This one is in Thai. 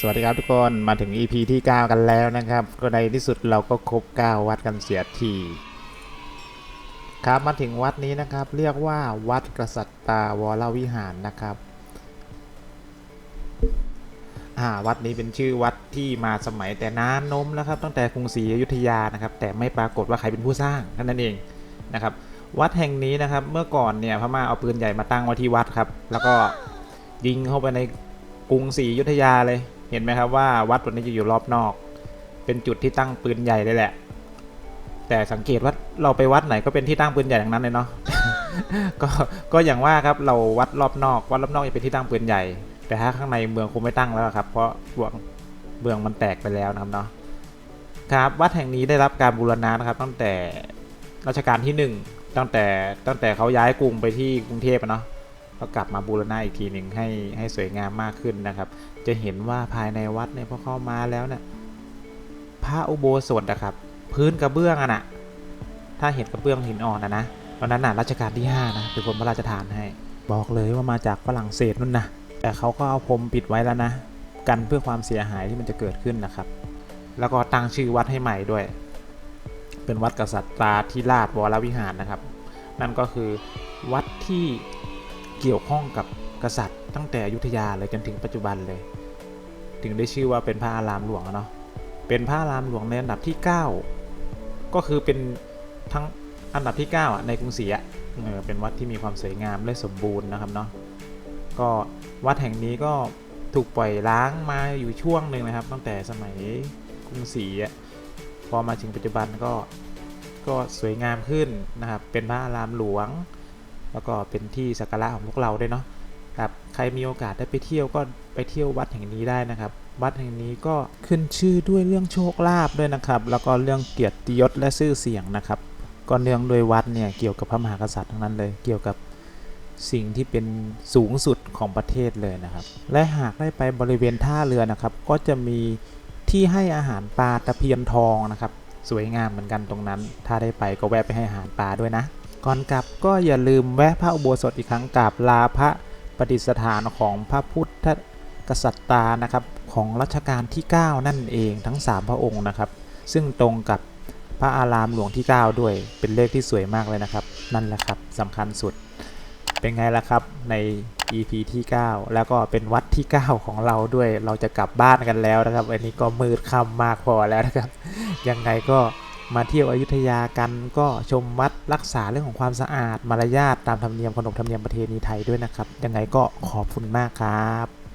สวัสดีครับทุกคนมาถึง EP ที่ 9 กันแล้วนะครับ ก็ในที่สุดเราก็ครบ 9 วัดกันเสียที ครับมาถึงวัดนี้นะครับ เรียกว่าวัดกษัตริย์ตาวรวิหารนะครับอ่าวัดนี้เป็นชื่อวัดที่มาสมัยแต่นานนมแล้วครับตั้งแต่กรุงศรีอยุธยานะครับ แต่ไม่ปรากฏว่าใครเป็นผู้สร้างนั่นเองนะครับ วัดแห่งนี้นะครับเมื่อก่อนเนี่ยพม่าเอาปืนใหญ่มาตั้งไว้ที่วัดครับ แล้วก็ยิงเข้าไปในกรุงศรีอยุธยาเลย เห็นไหมครับว่าวัดตัวนี้จะอยู่รอบนอก เป็นจุดที่ตั้งปืนใหญ่เลยแหละ แต่สังเกตว่าเราไปวัดไหนก็เป็นที่ตั้งปืนใหญ่ทั้งนั้นเลยเนาะก็ก็อย่างว่าครับเราวัดรอบนอก วัดรอบนอกจะเป็นที่ตั้งปืนใหญ่ แต่ถ้าข้างในเมืองคงไม่ตั้งแล้วครับ เพราะเมืองเมืองมันแตกไปแล้วนะครับเนาะครับวัดแห่งนี้ได้รับการบูรณะนะครับ ตั้งแต่รัชกาลที่หนึ่งตั้งแต่ตั้งแต่เขาย้ายกรุงไปที่กรุงเทพเนาะ ก็กลับมาบูรณะอีกทีหนึ่งให้ให้สวยงามมากขึ้นนะครับ จะเห็นว่าภายในวัดเนี่ยพอเข้ามาแล้วเนี่ยพระอุโบสถนะครับ พื้นกระเบื้องอะนะถ้าเห็นกระเบื้องหินอ่อนนะนะตอนนั้นน่ะรัชกาลที่5นะเป็นคนพระราชทานให้ บอกเลยว่ามาจากฝรั่งเศสนู่นนะแต่เขาก็เอาพรมปิดไว้แล้วนะ กันเพื่อความเสียหายที่มันจะเกิดขึ้นนะครับ แล้วก็ตั้งชื่อวัดให้ใหม่ด้วย เป็นวัดกษัตริย์ตาธิราชวรวิหารนะครับ นั่นก็คือวัดที่ เกี่ยวข้องกับกษัตริย์ ตั้งแต่อยุธยาเลยจนถึงปัจจุบันเลย ถึงได้ชื่อว่าเป็นพระอารามหลวงเนาะเป็นพระอารามหลวงในอันดับที่ 9 ก็คือเป็นทั้งอันดับที่9อะในกรุงศรีอะเออเป็นวัดที่มีความสวยงามและสมบูรณ์นะครับเนาะก็วัดแห่งนี้ก็ถูกปล่อยล้างมาอยู่ช่วงหนึ่งนะครับ ตั้งแต่สมัยกรุงศรีอะพอมาถึงปัจจุบันก็ก็สวยงามขึ้นนะครับ เป็นพระอารามหลวง แล้วก็เป็นที่สักการะของพวกเราด้วยเนาะครับใครมีโอกาสได้ไปเที่ยวก็ไปเที่ยววัดแห่งนี้ได้นะครับ วัดแห่งนี้ก็ขึ้นชื่อด้วยเรื่องโชคลาภด้วยนะครับ แล้วก็เรื่องเกียรติยศและชื่อเสียงนะครับก็เนื่องโดวยวัดเนี่ยเกี่ยวกับพระมหากษัตริย์ทั้งนั้นเลย เกี่ยวกับสิ่งที่เป็นสูงสุดของประเทศเลยนะครับ และหากได้ไปบริเวณท่าเรือนะครับ ก็จะมีที่ให้อาหารปลาตะเพียนทองนะครับ สวยงามเหมือนกันตรงนั้น ถ้าได้ไปก็แวะไปให้อาหารปลาด้วยนะ ก่อนกลับก็อย่าลืมแวะพระอุโบสถอีกครั้งกราบลาพระประดิษฐานของพระพุทธกษัตริย์ตานะครับของรัชกาลที่ 9 นั่นเองทั้ง 3 พระองค์นะครับ ซึ่งตรงกับพระอารามหลวงที่ 9 ด้วย เป็นเลขที่สวยมากเลยนะครับ นั่นแหละครับสำคัญสุด เป็นไงล่ะครับใน EP ที่ 9 แล้วก็เป็นวัดที่ 9 ของเราด้วยเราจะกลับบ้านกันแล้วนะครับ อันนี้ก็มืดค่ำมากพอแล้วนะครับ ยังไงก็ มาเที่ยวอยุธยากันก็ชมวัดรักษาเรื่องของความสะอาดมารยาทตามธรรมเนียมขนบธรรมเนียมประเพณีไทยด้วยนะครับ ยังไงก็ขอบคุณมากครับ